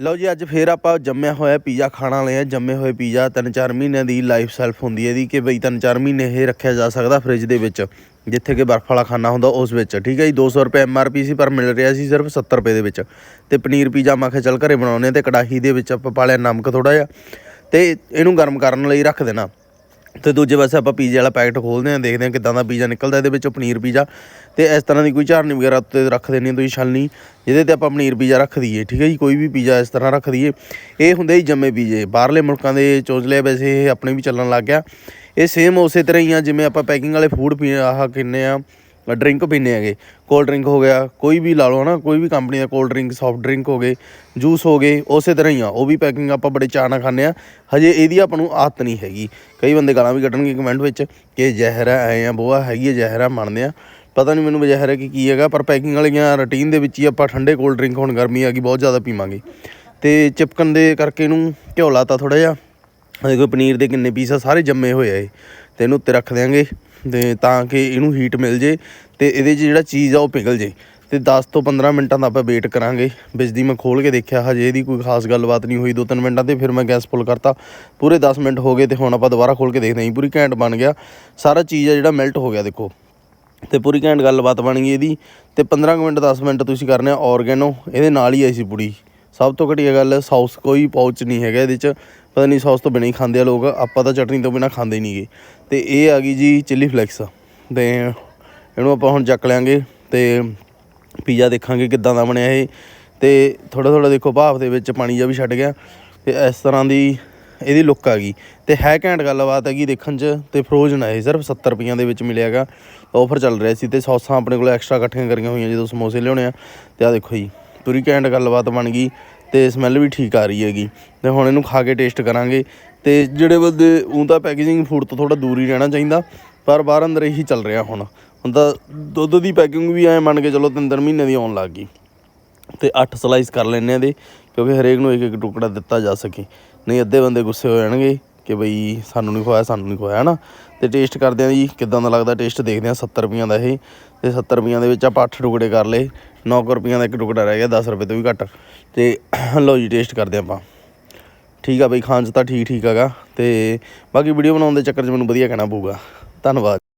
ਲਓ ਜੀ, ਅੱਜ ਫੇਰ ਆਪਾਂ ਜੰਮਿਆ ਹੋਇਆ ਪੀਜ਼ਾ ਖਾਣ ਵਾਲੇ ਆ ਜੰਮੇ ਹੋਏ ਪੀਜ਼ਾ 3-4 ਮਹੀਨਿਆਂ ਦੀ ਲਾਈਫ ਸੈਲਫ ਹੁੰਦੀ ਹੈ ਇਹਦੀ ਕਿ ਬਈ 3-4 ਮਹੀਨੇ ਇਹ ਰੱਖਿਆ ਜਾ ਸਕਦਾ ਫ੍ਰਿਜ ਦੇ ਵਿੱਚ, ਜਿੱਥੇ ਕਿ ਬਰਫ਼ ਵਾਲਾ ਖਾਣਾ ਹੁੰਦਾ ਉਸ ਵਿੱਚ। ਠੀਕ ਹੈ ਜੀ 200 ਰੁਪਏ ਐਮਆਰਪੀ ਸੀ, ਪਰ ਮਿਲ ਰਿਹਾ ਸੀ ਸਿਰਫ 70 ਰੁਪਏ ਦੇ ਵਿੱਚ। ਤੇ ਪਨੀਰ ਪੀਜ਼ਾ ਮੈਂ ਕਿਹਾ ਚੱਲ ਘਰੇ ਬਣਾਉਨੇ ਤੇ ਕੜਾਹੀ ਦੇ ਵਿੱਚ ਆਪਾਂ ਪਾ ਲਿਆ ਨਮਕ ਥੋੜਾ ਜਿਹਾ ਤੇ ਇਹਨੂੰ ਗਰਮ ਕਰਨ ਲਈ ਰੱਖ ਦੇਣਾ। ਤੇ ਦੂਜੇ ਪਾਸੇ ਆਪਾਂ ਪੀਜ਼ੇ ਵਾਲਾ ਪੈਕਟ ਖੋਲਦੇ ਆਂ ਦੇਖਦੇ ਆਂ ਕਿਦਾਂ ਦਾ ਪੀਜ਼ਾ ਨਿਕਲਦਾ, ਇਹਦੇ ਵਿੱਚੋਂ ਪਨੀਰ ਪੀਜ਼ਾ। ਤੇ ਇਸ ਤਰ੍ਹਾਂ ਦੀ ਕੋਈ ਝਾਰਨੀ ਵਗੈਰਾ ਉੱਤੇ ਰੱਖ ਦੇਣੀ ਤੁਸੀਂ ਛਲਨੀ ਜਿਹਦੇ ਤੇ ਆਪਾਂ ਪਨੀਰ ਪੀਜ਼ਾ ਰੱਖ ਦਈਏ, ਠੀਕ ਹੈ ਜੀ? ਕੋਈ ਵੀ ਪੀਜ਼ਾ ਇਸ ਤਰ੍ਹਾਂ ਰੱਖ ਦਈਏ। ਇਹ ਹੁੰਦੇ ਹੀ ਜੰਮੇ ਪੀਜ਼ੇ, ਬਾਹਰਲੇ ਮੁਲਕਾਂ ਦੇ ਚੋਂਜਲੇ ਵੈਸੇ ਇਹ ਆਪਣੇ ਵੀ ਚੱਲਣ ਲੱਗ ਗਿਆ। ਇਹ ਸੇਮ ਉਸੇ ਤਰ੍ਹਾਂ ਹੀ ਆ, ਜਿਵੇਂ ਆਪਾਂ ਪੈਕਿੰਗ ਵਾਲੇ ਫੂਡ ਪੀ, ਆਹ ਕਿੰਨੇ ਆ ਡਰਿੰਕ ਪੀਂਦੇ ਹੈਗੇ। ਕੋਲਡ ਡਰਿੰਕ ਹੋ ਗਿਆ, ਕੋਈ ਵੀ ਲਾ ਲਓ ਨਾ ਕੋਈ ਵੀ ਕੰਪਨੀ ਦਾ ਕੋਲਡ ਡਰਿੰਕ ਸੌਫਟ ਡਰਿੰਕ ਹੋ ਗਏ ਜੂਸ ਹੋ ਗਏ, ਉਸੇ ਤਰ੍ਹਾਂ ਹੀ ਆ, ਉਹ ਵੀ ਪੈਕਿੰਗ ਆਪਾਂ ਬੜੇ ਚਾਅ ਨਾਲ ਖਾਂਦੇ ਆ। ਹਜੇ ਇਹਦੀ ਆਪਾਂ ਨੂੰ ਆਦਤ ਨਹੀਂ ਹੈਗੀ। ਕਈ ਬੰਦੇ ਗਾਲਾਂ ਵੀ ਕੱਢਣਗੇ ਕਮੈਂਟ ਵਿੱਚ ਕਿ ਜ਼ਹਿਰ ਹੈ ਐ ਆ, ਬੋਆ, ਹੈਗੀ ਹੈ ਜ਼ਹਿਰ ਆ, ਮੰਨਦੇ ਆ। ਪਤਾ ਨਹੀਂ ਮੈਨੂੰ ਜ਼ਹਿਰ ਹੈ ਕਿ ਕੀ ਹੈਗਾ, ਪਰ ਪੈਕਿੰਗ ਵਾਲੀਆਂ ਰੂਟੀਨ ਦੇ ਵਿੱਚ ਹੀ ਆਪਾਂ ਠੰਡੇ ਕੋਲਡ ਡਰਿੰਕ ਹੁਣ ਗਰਮੀ ਆ ਗਈ, ਬਹੁਤ ਜ਼ਿਆਦਾ ਪੀਵਾਂਗੇ। ਤੇ ਚਿਪਕਣ ਦੇ ਕਰਕੇ ਇਹਨੂੰ ਘਿਓ ਲਾਤਾ ਥੋੜਾ ਜਿਹਾ। ਆਹ ਦੇਖੋ ਪਨੀਰ ਦੇ ਕਿੰਨੇ ਪੀਸ ਆ, ਸਾਰੇ ਜੰਮੇ ਹੋਏ ਆ ਇਹ। ਤੇ ਇਹਨੂੰ ਉੱਤੇ ਰੱਖ ਦਿਆਂਗੇ। ਤੇ ਤਾਂ ਕਿ ਇਹਨੂੰ ਹੀਟ ਮਿਲ ਜੇ ਤੇ ਇਹਦੇ 'ਚ ਜਿਹੜਾ ਚੀਜ਼ ਆ ਉਹ ਪਿਘਲ ਜੇ। ਤੇ 10 ਤੋਂ 15 ਮਿੰਟਾਂ ਦਾ ਆਪਾਂ ਵੇਟ ਕਰਾਂਗੇ। ਬਿਜਲੀ ਮੈਂ ਖੋਲ ਕੇ ਦੇਖਿਆ ਹਜੇ ਇਹਦੀ ਕੋਈ ਖਾਸ ਗੱਲਬਾਤ ਨਹੀਂ ਹੋਈ 2-3 ਮਿੰਟਾਂ ਤੇ ਫਿਰ ਮੈਂ ਗੈਸ ਫੁੱਲ ਕਰਤਾ। ਪੂਰੇ 10 ਮਿੰਟ ਹੋ ਗਏ ਤੇ ਹੁਣ ਆਪਾਂ ਦੁਬਾਰਾ ਖੋਲ ਕੇ ਦੇਖਦੇ ਹਾਂ। ਜੀ, ਪੂਰੀ ਘੈਂਟ ਬਣ ਗਿਆ। ਸਾਰਾ ਚੀਜ਼ ਆ ਜਿਹੜਾ ਮੈਲਟ ਹੋ ਗਿਆ ਦੇਖੋ। ਤੇ ਪੂਰੀ ਘੈਂਟ ਗੱਲਬਾਤ ਬਣ ਗਈ ਇਹਦੀ। ਤੇ 15 ਕੁ ਮਿੰਟ 10 ਮਿੰਟ ਤੁਸੀਂ ਕਰਨੇ ਆ ਆਰਗੈਨੋ ਇਹਦੇ ਨਾਲ ਹੀ ਆਈ ਸੀ ਪੁੜੀ ਸਭ ਤੋਂ ਘਟੀਆ ਗੱਲ ਸਾਊਸ ਕੋਈ ਪਾਉਚ ਨਹੀਂ ਹੈਗਾ ਇਹਦੇ ਚ। ਪਤਾ ਨਹੀਂ ਸੌਸ ਤੋਂ ਬਿਨਾਂ ਹੀ ਖਾਂਦੇ ਆ ਲੋਕ, ਆਪਾਂ ਤਾਂ ਚਟਨੀ ਤੋਂ ਬਿਨਾਂ ਖਾਂਦੇ ਨਹੀਂਗੇ ਤੇ ਇਹ ਆ ਗਈ ਜੀ ਚਿੱਲੀ ਫਲੈਕਸ ਤੇ ਇਹਨੂੰ ਆਪਾਂ ਹੁਣ ਚੱਕ ਲਿਆਂਗੇ ਤੇ ਪੀਜ਼ਾ ਦੇਖਾਂਗੇ ਕਿੱਦਾਂ ਦਾ ਬਣਿਆ ਇਹ। ਤੇ ਥੋੜਾ ਥੋੜਾ ਦੇਖੋ ਭਾਫ ਦੇ ਵਿੱਚ ਪਾਣੀ ਜਿਹਾ ਵੀ ਛੱਡ ਗਿਆ। ਤੇ ਇਸ ਤਰ੍ਹਾਂ ਦੀ ਇਹਦੀ ਲੁੱਕ ਆ ਗਈ। ਤੇ ਹੈ ਘੈਂਟ ਗੱਲਬਾਤ ਹੈਗੀ ਦੇਖਣ 'ਚ, ਤੇ ਫਰੋਜ਼ਨ ਹੈ ਇਹ ਸਿਰਫ 70 ਰੁਪਈਆਂ ਦੇ ਵਿੱਚ ਮਿਲਿਆਗਾ ਆਫਰ ਚੱਲ ਰਿਹਾ ਸੀ ਤੇ ਸੌਸਾਂ ਆਪਣੇ ਕੋਲ ਐਕਸਟਰਾ ਇਕੱਠੀਆਂ ਕਰੀਆਂ ਹੋਈਆਂ ਜਦੋਂ ਸਮੋਸੇ ਲਿਆਉਣੇ ਆ। ਤੇ ਆ ਦੇਖੋ ਜੀ, ਪੂਰੀ ਘੈਂਟ ਗੱਲਬਾਤ ਬਣ ਗਈ। ਤੇ ਸਮੈਲ ਵੀ ਠੀਕ ਆ ਰਹੀ ਹੈਗੀ। ਤੇ ਹੁਣ ਇਹਨੂੰ ਖਾ ਕੇ ਟੇਸਟ ਕਰਾਂਗੇ। ਤੇ ਜਿਹੜੇ ਬੰਦੇ ਉਹ ਤਾਂ ਪੈਕੇਜਿੰਗ ਫੂਡ ਤੋਂ ਥੋੜਾ ਦੂਰ ਹੀ ਰਹਿਣਾ ਚਾਹੀਦਾ, ਪਰ ਬਾਹਰ ਅੰਦਰ ਇਹੀ ਚੱਲ ਰਿਹਾ ਹੁਣ। ਹੁਣ ਤਾਂ ਦੁੱਧ ਦੀ ਪੈਕਿੰਗ ਵੀ ਐ ਮੰਨ ਕੇ ਚਲੋ ਤਿੰਨ ਤਿੰਨ ਮਹੀਨੇ ਦੀ ਆਉਣ ਲੱਗ ਗਈ। ਤੇ 8 ਸਲਾਈਸ ਕਰ ਲੈਣੇ ਆ ਦੇ ਕਿਉਂਕਿ ਹਰੇਕ ਨੂੰ ਇੱਕ ਇੱਕ ਟੁਕੜਾ ਦਿੱਤਾ ਜਾ ਸਕੇ। ਨਹੀਂ, ਅੱਧੇ ਬੰਦੇ ਗੁੱਸੇ ਹੋ ਜਾਣਗੇ। ਕਿ ਬਈ ਸਾਨੂੰ ਨਹੀਂ ਖਵਾਇਆ, ਸਾਨੂੰ ਨਹੀਂ ਖਵਾਇਆ ਨਾ ਤੇ ਟੇਸਟ ਕਰਦੇ ਆ ਜੀ, ਕਿਦਾਂ ਦਾ ਲੱਗਦਾ ਟੇਸਟ ਦੇਖਦੇ ਆ 70 ਰੁਪਈਆਂ ਦਾ ਇਹ। ਤੇ 70 ਰੁਪਈਆਂ ਦੇ ਵਿੱਚ ਆਪਾਂ 8 ਟੁਕੜੇ ਕਰ ਲਏ। 9 ਰੁਪਈਆਂ ਦਾ ਇੱਕ ਟੁਕੜਾ ਰਹਿ ਗਿਆ 10 ਰੁਪਏ ਤੋਂ ਵੀ ਘੱਟ। ਤੇ ਲਓ ਜੀ ਟੇਸਟ ਕਰਦੇ ਆਪਾਂ। ਠੀਕ ਆ ਬਈ, ਖਾਣ 'ਚ ਤਾਂ ਠੀਕ ਠੀਕ ਹੈਗਾ। ਤੇ ਬਾਕੀ ਵੀਡੀਓ ਬਣਾਉਣ ਦੇ ਚੱਕਰ 'ਚ ਮੈਨੂੰ ਵਧੀਆ ਕਹਿਣਾ ਪਊਗਾ। ਧੰਨਵਾਦ।